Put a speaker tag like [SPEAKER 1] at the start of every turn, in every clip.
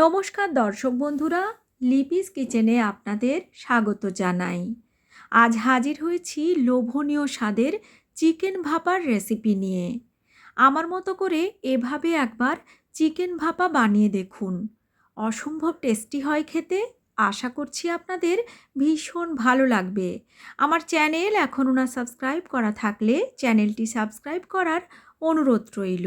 [SPEAKER 1] নমস্কার দর্শক বন্ধুরা, লিপিস কিচেনে আপনাদের স্বাগত জানাই। আজ হাজির হয়েছি লোভনীয় স্বাদের চিকেন ভাপার রেসিপি নিয়ে। আমার মতো করে এভাবে একবার চিকেন ভাপা বানিয়ে দেখুন। অসম্ভব টেস্টি হয় খেতে, আশা করছি আপনাদের ভীষণ ভালো লাগবে। আমার চ্যানেল এখনও না সাবস্ক্রাইব করা থাকলে চ্যানেলটি সাবস্ক্রাইব করার অনুরোধ রইল।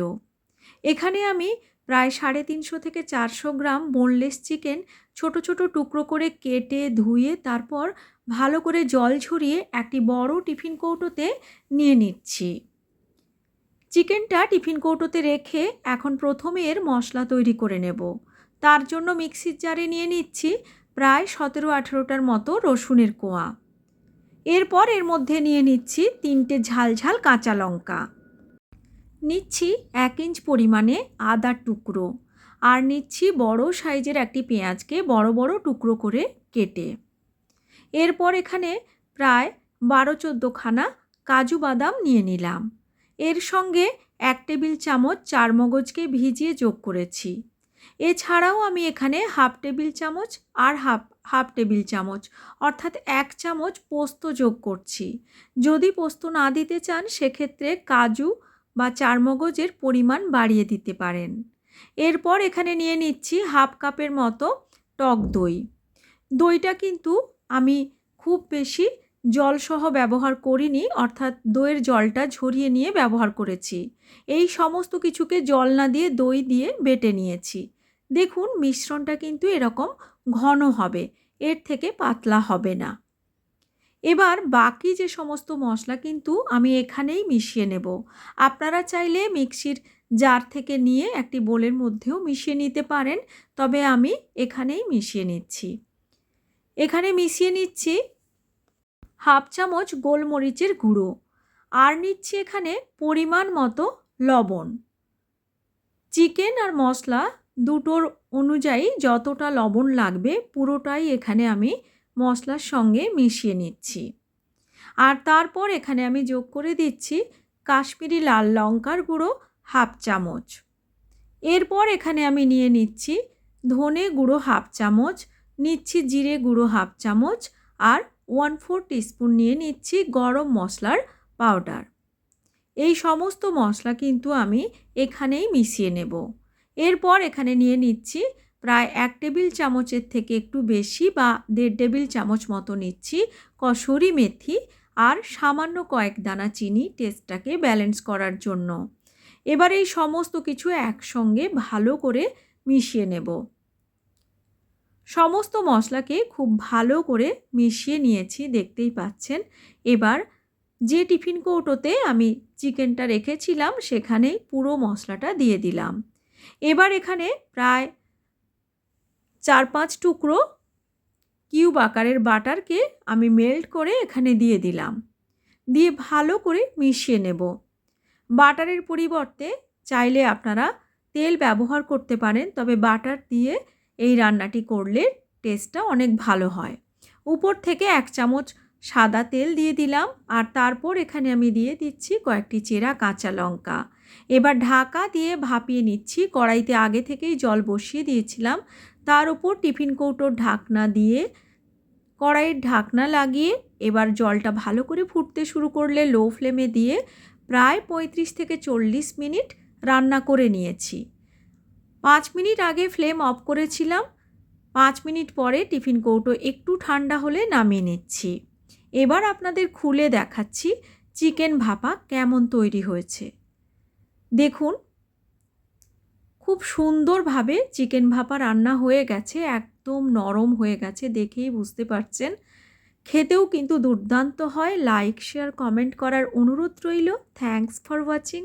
[SPEAKER 1] এখানে আমি প্রায় সাড়ে তিনশো থেকে চারশো গ্রাম বোনলেস চিকেন ছোট ছোট টুকরো করে কেটে ধুয়ে তারপর ভালো করে জল ঝরিয়ে একটি বড় টিফিন কৌটোতে নিয়ে নিচ্ছি। চিকেনটা টিফিন কৌটোতে রেখে এখন প্রথমে এর মশলা তৈরি করে নেব। তার জন্য মিক্সির জারে নিয়ে নিচ্ছি প্রায় সতেরো আঠেরোটার মতো রসুনের কোয়া। এরপর এর মধ্যে নিয়ে নিচ্ছি তিনটে ঝাল ঝাল কাঁচা লঙ্কা। নিচ্ছি এক ইঞ্চ পরিমাণে আদার টুকরো আর নিচ্ছি বড় সাইজের একটি পেঁয়াজকে বড় বড় টুকরো করে কেটে। এরপর এখানে প্রায় বারো চোদ্দোখানা কাজু বাদাম নিয়ে নিলাম। এর সঙ্গে এক টেবিল চামচ চার মগজকে ভিজিয়ে যোগ করেছি। এছাড়াও আমি এখানে হাফ টেবিল চামচ আর হাফ হাফ টেবিল চামচ অর্থাৎ এক চামচ পোস্ত যোগ করছি। যদি পোস্ত না দিতে চান, সেক্ষেত্রে কাজু বা চারমগজের পরিমাণ বাড়িয়ে দিতে পারেন। এরপর এখানে নিয়ে নিচ্ছি হাফ কাপের মতো টক দই। দইটা কিন্তু আমি খুব বেশি জলসহ ব্যবহার করিনি, অর্থাৎ দইয়ের জলটা ঝরিয়ে নিয়ে ব্যবহার করেছি। এই সমস্ত কিছুকে জল না দিয়ে দই দিয়ে বেটে নিয়েছি। দেখুন, মিশ্রণটা কিন্তু এরকম ঘন হবে, এর থেকে পাতলা হবে না। এবার বাকি যে সমস্ত মশলা কিন্তু আমি এখানেই মিশিয়ে নেব। আপনারা চাইলে মিক্সির জার থেকে নিয়ে একটি বোলের মধ্যেও মিশিয়ে নিতে পারেন, তবে আমি এখানেই মিশিয়ে নিচ্ছি। এখানে মিশিয়ে নিচ্ছি হাফ চামচ গোলমরিচের গুঁড়ো। আর নিচ্ছি এখানে পরিমাণ মতো লবণ। চিকেন আর মশলা দুটোর অনুযায়ী যতটা লবণ লাগবে পুরোটাই এখানে আমি মশলার সঙ্গে মিশিয়ে নিচ্ছি। আর তারপর এখানে আমি যোগ করে দিচ্ছি কাশ্মীরি লাল লঙ্কার গুঁড়ো হাফ চামচ। এরপর এখানে আমি নিয়ে নিচ্ছি ধনে গুঁড়ো হাফ চামচ, নিচ্ছি জিরে গুঁড়ো হাফ চামচ আর ওয়ান ফোর টিস্পুন নিয়ে নিচ্ছি গরম মশলার পাউডার। এই সমস্ত মশলা কিন্তু আমি এখানেই মিশিয়ে নেব। এরপর এখানে নিয়ে নিচ্ছি প্রায় এক টেবিল চামচের থেকে একটু বেশি বা দেড় টেবিল চামচ মতো নিচ্ছি কসরি মেথি আর সামান্য কয়েক দানা চিনি টেস্টটাকে ব্যালেন্স করার জন্য। এবার এই সমস্ত কিছু একসঙ্গে ভালো করে মিশিয়ে নেব। সমস্ত মশলাকে খুব ভালো করে মিশিয়ে নিয়েছি, দেখতেই পাচ্ছেন। এবার যে টিফিন কৌটোতে আমি চিকেনটা রেখেছিলাম, সেখানেই পুরো মশলাটা দিয়ে দিলাম। এবার এখানে প্রায় চার পাঁচ টুকরো কিউব আকারের বাটারকে আমি মেল্ট করে এখানে দিয়ে দিলাম। দিয়ে ভালো করে মিশিয়ে নেব। বাটারের পরিবর্তে চাইলে আপনারা তেল ব্যবহার করতে পারেন, তবে বাটার দিয়ে এই রান্নাটি করলে টেস্টটা অনেক ভালো হয়। উপর থেকে এক চামচ সাদা তেল দিয়ে দিলাম আর তারপর এখানে আমি দিয়ে দিচ্ছি কয়েকটি চেরা কাঁচা লঙ্কা। এবার ঢাকা দিয়ে ভাপিয়ে নিচ্ছি, কড়াইতে আগে থেকেই জল বসিয়ে দিয়েছিলাম। তার উপর টিফিন কৌটোর ঢাকনা দিয়ে, কড়াইয়ের ঢাকনা লাগিয়ে এবার জলটা ভালো করে ফুটতে শুরু করলে লো ফ্লেমে দিয়ে প্রায় পঁয়ত্রিশ থেকে চল্লিশ মিনিট রান্না করে নিয়েছি। পাঁচ মিনিট আগে ফ্লেম অফ করেছিলাম। পাঁচ মিনিট পরে টিফিন কৌটো একটু ঠান্ডা হলে নামিয়ে নিচ্ছি। এবার আপনাদের খুলে দেখাচ্ছি চিকেন ভাপা কেমন তৈরি হয়েছে। দেখুন, খুব সুন্দরভাবে চিকেন ভাপা রান্না হয়ে গেছে, একদম নরম হয়ে গেছে, দেখেই বুঝতে পারছেন। খেতেও কিন্তু দুর্দান্ত হয়, লাইক, শেয়ার, কমেন্ট করার অনুরোধ রইল। Thanks for watching